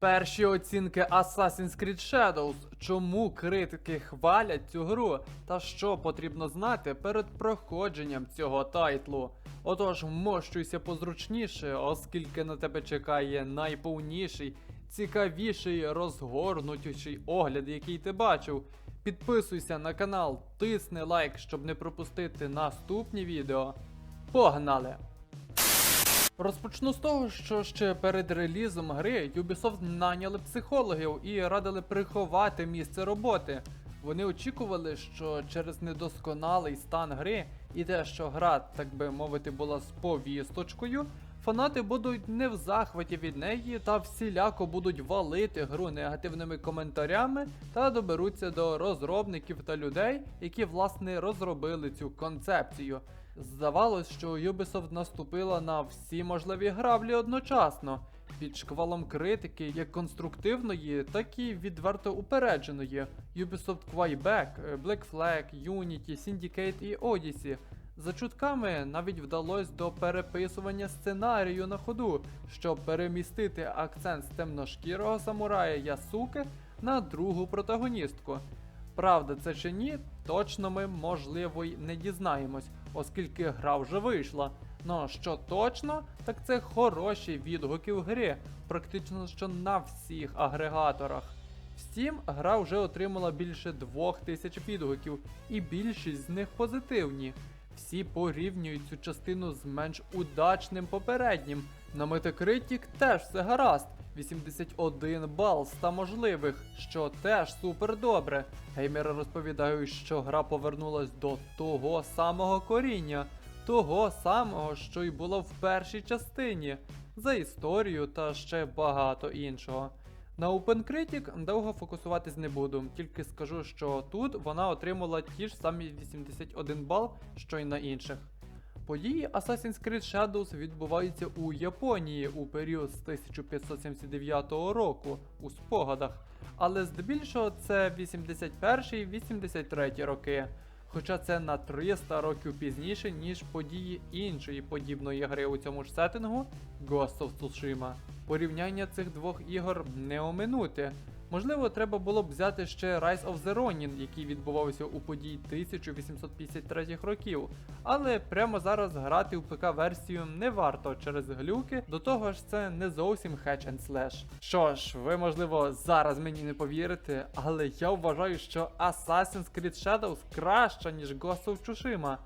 Перші оцінки Assassin's Creed Shadows. Чому критики хвалять цю гру? Та що потрібно знати перед проходженням цього тайтлу? Отож, вмощуйся позручніше, оскільки на тебе чекає найповніший, цікавіший, розгорнутіший огляд, який ти бачив. Підписуйся на канал, тисни лайк, щоб не пропустити наступні відео. Погнали! Розпочну з того, що ще перед релізом гри Ubisoft наняли психологів і радили приховати місце роботи. Вони очікували, що через недосконалий стан гри і те, що гра, так би мовити, була з повісточкою, фанати будуть не в захваті від неї та всіляко будуть валити гру негативними коментарями та доберуться до розробників та людей, які власне розробили цю концепцію. Здавалось, що Ubisoft наступила на всі можливі граблі одночасно, під шквалом критики як конструктивної, так і відверто упередженої. Ubisoft Quebec, Black Flag, Unity, Syndicate і Odyssey. За чутками навіть вдалося до переписування сценарію на ходу, щоб перемістити акцент з темношкірого самурая Ясуки на другу протагоністку. Правда це чи ні, точно ми, можливо, й не дізнаємось, оскільки гра вже вийшла. Ну що точно, так це хороші відгуки в грі, практично що на всіх агрегаторах. Втім, гра вже отримала більше 2000 відгуків, і більшість з них позитивні. Всі порівнюють цю частину з менш удачним попереднім. На Metacritic теж все гаразд. 81 бал з 100 можливих, що теж супер добре. Геймери розповідають, що гра повернулась до того самого коріння, того самого, що й було в першій частині, за історію та ще багато іншого. На OpenCritic довго фокусуватись не буду, тільки скажу, що тут вона отримала ті ж самі 81 бал, що й на інших. Події Assassin's Creed Shadows відбуваються у Японії у період з 1579 року у спогадах, але здебільшого це 81-83 роки. Хоча це на 300 років пізніше, ніж події іншої подібної гри у цьому ж сеттингу Ghost of Tsushima. Порівняння цих двох ігор не оминути. Можливо, треба було б взяти ще Rise of the Ronin, який відбувався у події 1853 років, але прямо зараз грати у ПК-версію не варто через глюки, до того ж це не зовсім Hatch and Slash. Що ж, ви можливо зараз мені не повірите, але я вважаю, що Assassin's Creed Shadows краща, ніж Ghost of Tsushima.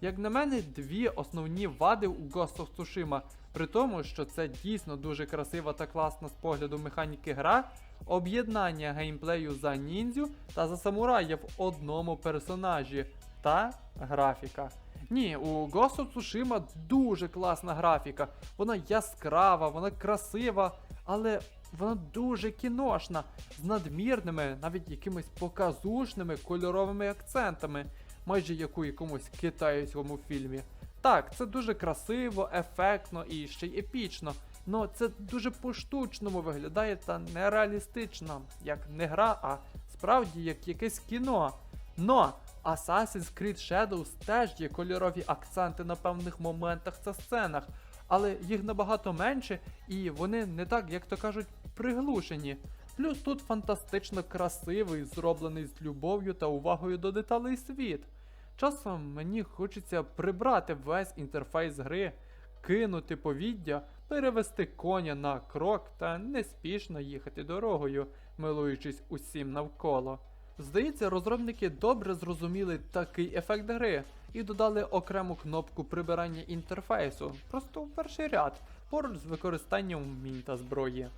Як на мене, дві основні вади у Ghost of Tsushima, при тому, що це дійсно дуже красива та класна з погляду механіки гра, об'єднання геймплею за ніндзю та за самурая в одному персонажі та графіка. Ні, у Ghost of Tsushima дуже класна графіка. Вона яскрава, вона красива, але вона дуже кіношна, з надмірними, навіть якимись показушними кольоровими акцентами, майже як у якомусь китайському фільмі. Так, це дуже красиво, ефектно і ще й епічно. Но це дуже по-штучному виглядає та нереалістично, як не гра, а справді як якесь кіно. Но Assassin's Creed Shadows теж є кольорові акценти на певних моментах та сценах, але їх набагато менше і вони не так, як то кажуть, приглушені. Плюс тут фантастично красивий, зроблений з любов'ю та увагою до деталей світ. Часом мені хочеться прибрати весь інтерфейс гри, кинути повіддя, перевести коня на крок та неспішно їхати дорогою, милуючись усім навколо. Здається, розробники добре зрозуміли такий ефект гри і додали окрему кнопку прибирання інтерфейсу, просто в перший ряд, поруч з використанням вмінь та зброї.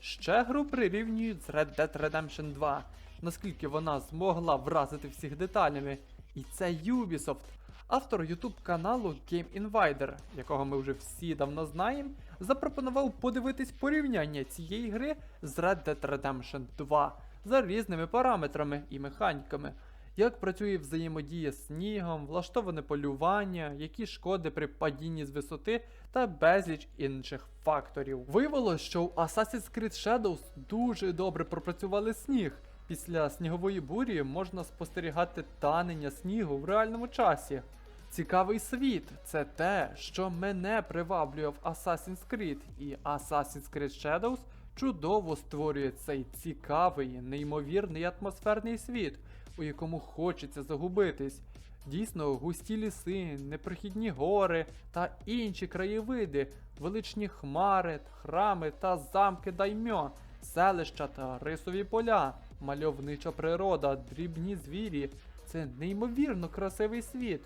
Ще гру прирівнюють з Red Dead Redemption 2, наскільки вона змогла вразити всіх деталями. І це Ubisoft. Автор YouTube каналу Game Invader, якого ми вже всі давно знаємо, запропонував подивитись порівняння цієї гри з Red Dead Redemption 2 за різними параметрами і механіками. Як працює взаємодія з снігом, влаштоване полювання, які шкоди при падінні з висоти та безліч інших факторів. Виявилось, що у Assassin's Creed Shadows дуже добре пропрацювали сніг. Після снігової бурі можна спостерігати танення снігу в реальному часі. Цікавий світ це те, що мене приваблює в Assassin's Creed, і Assassin's Creed Shadows чудово створює цей цікавий, неймовірний атмосферний світ, у якому хочеться загубитись. Дійсно, густі ліси, непрохідні гори та інші краєвиди, величні хмари, храми та замки даймьо, селища та рисові поля, мальовнича природа, дрібні звірі. Це неймовірно красивий світ.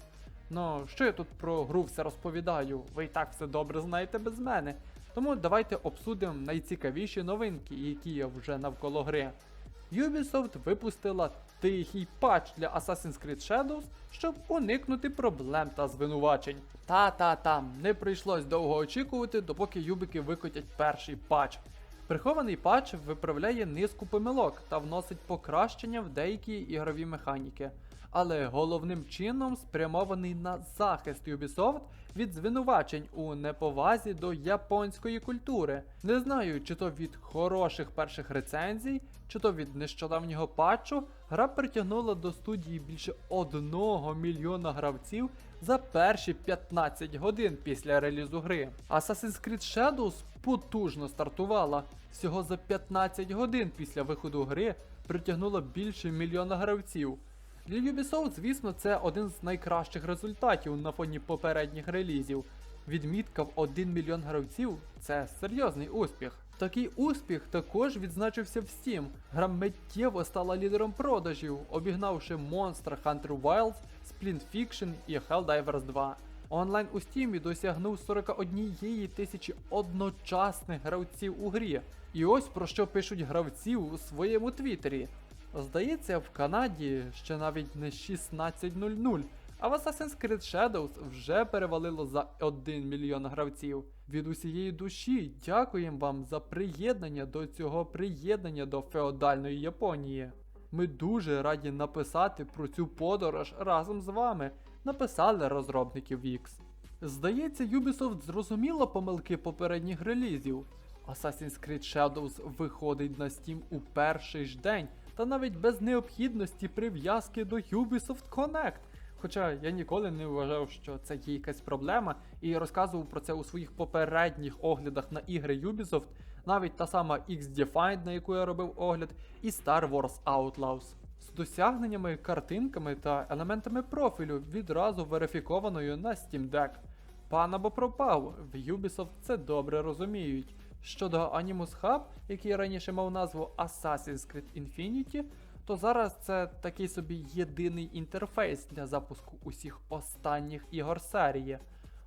Ну, що я тут про гру все розповідаю? Ви і так все добре знаєте без мене. Тому давайте обсудимо найцікавіші новинки, які є вже навколо гри. Ubisoft випустила тихий патч для Assassin's Creed Shadows, щоб уникнути проблем та звинувачень. Та-та-та, не прийшлось довго очікувати, допоки юбики викотять перший патч. Прихований патч виправляє низку помилок та вносить покращення в деякі ігрові механіки, але головним чином спрямований на захист Ubisoft від звинувачень у неповазі до японської культури. Не знаю, чи то від хороших перших рецензій, чи то від нещодавнього патчу, гра притягнула до студії більше 1 мільйона гравців за перші 15 годин після релізу гри. Assassin's Creed Shadows потужно стартувала. Всього за 15 годин після виходу гри притягнула більше мільйона гравців. Для Ubisoft, звісно, це один з найкращих результатів на фоні попередніх релізів. Відмітка в 1 мільйон гравців це серйозний успіх. Такий успіх також відзначився в Steam. Гра миттєво стала лідером продажів, обігнавши Monster Hunter Wilds, Splint Fiction і Helldivers 2. Онлайн у Steam досягнув 41 тисячі одночасних гравців у грі. І ось про що пишуть гравці у своєму твіттері. Здається, в Канаді ще навіть не 16.00, а в Assassin's Creed Shadows вже перевалило за 1 мільйон гравців. Від усієї душі дякуємо вам за приєднання до цього приєднання до феодальної Японії. Ми дуже раді написати про цю подорож разом з вами, написали розробники Wix. Здається, Ubisoft зрозуміла помилки попередніх релізів. Assassin's Creed Shadows виходить на Steam у перший ж день, та навіть без необхідності прив'язки до Ubisoft Connect. Хоча я ніколи не вважав, що це є якась проблема, і розказував про це у своїх попередніх оглядах на ігри Ubisoft, навіть та сама X-Defined, на яку я робив огляд, і Star Wars Outlaws. З досягненнями, картинками та елементами профілю відразу верифікованою на Steam Deck. Пан або пропав, в Ubisoft це добре розуміють. Щодо Animus Hub, який раніше мав назву Assassin's Creed Infinity, то зараз це такий собі єдиний інтерфейс для запуску усіх останніх ігор серії,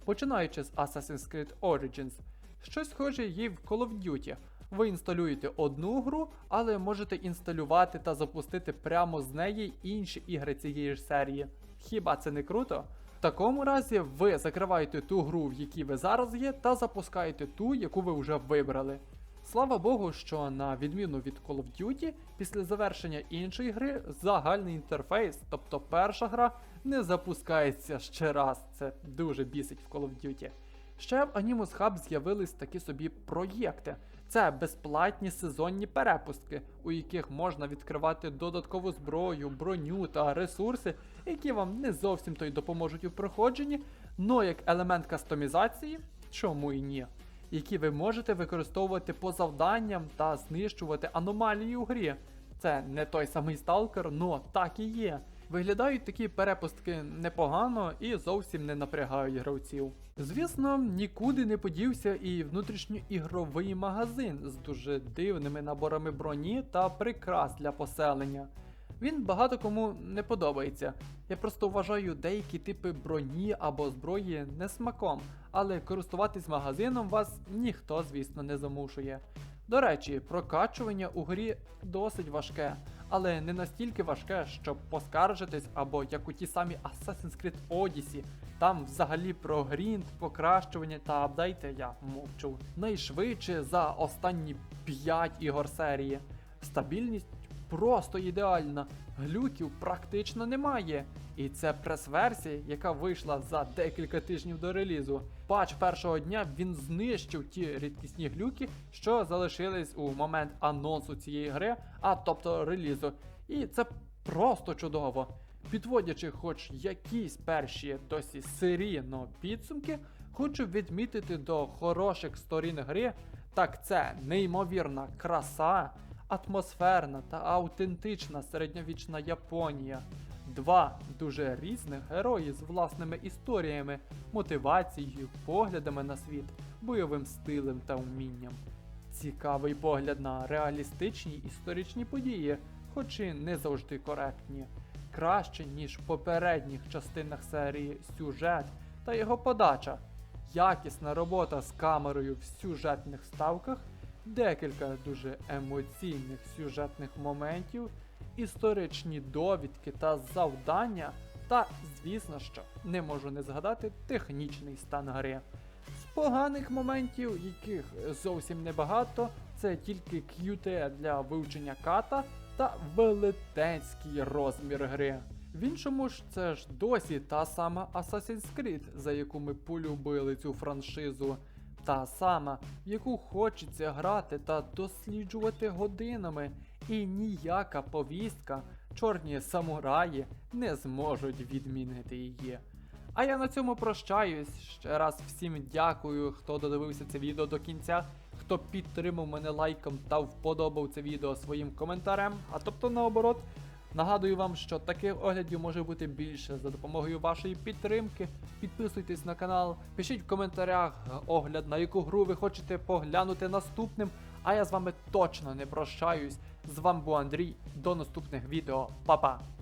починаючи з Assassin's Creed Origins. Щось схоже є в Call of Duty. Ви інсталюєте одну гру, але можете інсталювати та запустити прямо з неї інші ігри цієї ж серії. Хіба це не круто? В такому разі ви закриваєте ту гру, в якій ви зараз є, та запускаєте ту, яку ви вже вибрали. Слава Богу, що на відміну від Call of Duty, після завершення іншої гри загальний інтерфейс, тобто перша гра, не запускається ще раз. Це дуже бісить в Call of Duty. Ще в Animus Hub з'явились такі собі проєкти. Це безплатні сезонні перепустки, у яких можна відкривати додаткову зброю, броню та ресурси, які вам не зовсім то й допоможуть у проходженні, но як елемент кастомізації, чому і ні, які ви можете використовувати по завданням та знищувати аномалії у грі. Це не той самий сталкер, но так і є. Виглядають такі перепустки непогано і зовсім не напрягають гравців. Звісно, нікуди не подівся і внутрішньоігровий магазин з дуже дивними наборами броні та прикрас для поселення. Він багато кому не подобається. Я просто вважаю деякі типи броні або зброї несмаком, але користуватись магазином вас ніхто, звісно, не замушує. До речі, прокачування у грі досить важке, але не настільки важке, щоб поскаржитись, або як у ті самі Assassin's Creed Odyssey. Там взагалі про грінд, покращування та апдейти я мовчу. Найшвидше за останні 5 ігор серії. Стабільність просто ідеальна, глюків практично немає. І це прес-версія, яка вийшла за декілька тижнів до релізу. Патч першого дня він знищив ті рідкісні глюки, що залишились у момент анонсу цієї гри, а тобто релізу. І це просто чудово. Підводячи хоч якісь перші досі серійно підсумки, хочу відмітити до хороших сторін гри Так це неймовірна краса, атмосферна та автентична середньовічна Японія. Два дуже різних герої з власними історіями, мотивацією, поглядами на світ, бойовим стилем та вмінням. Цікавий погляд на реалістичні історичні події, хоч і не завжди коректні. Краще, ніж в попередніх частинах серії сюжет та його подача. Якісна робота з камерою в сюжетних ставках, декілька дуже емоційних сюжетних моментів, історичні довідки та завдання, та, звісно, що не можу не згадати технічний стан гри. З поганих моментів, яких зовсім небагато, це тільки QT для вивчення ката та велетенський розмір гри. В іншому ж це ж досі та сама Assassin's Creed, за яку ми полюбили цю франшизу. Та сама, в яку хочеться грати та досліджувати годинами, і ніяка повістка, чорні самураї не зможуть відмінити її. А я на цьому прощаюсь. Ще раз всім дякую, хто додивився це відео до кінця, хто підтримав мене лайком та вподобав це відео своїм коментарем. А тобто наоборот, нагадую вам, що таких оглядів може бути більше за допомогою вашої підтримки. Підписуйтесь на канал, пишіть в коментарях огляд, на яку гру ви хочете поглянути наступним. А я з вами точно не прощаюсь. З вами був Андрій. До наступних відео. Па-па!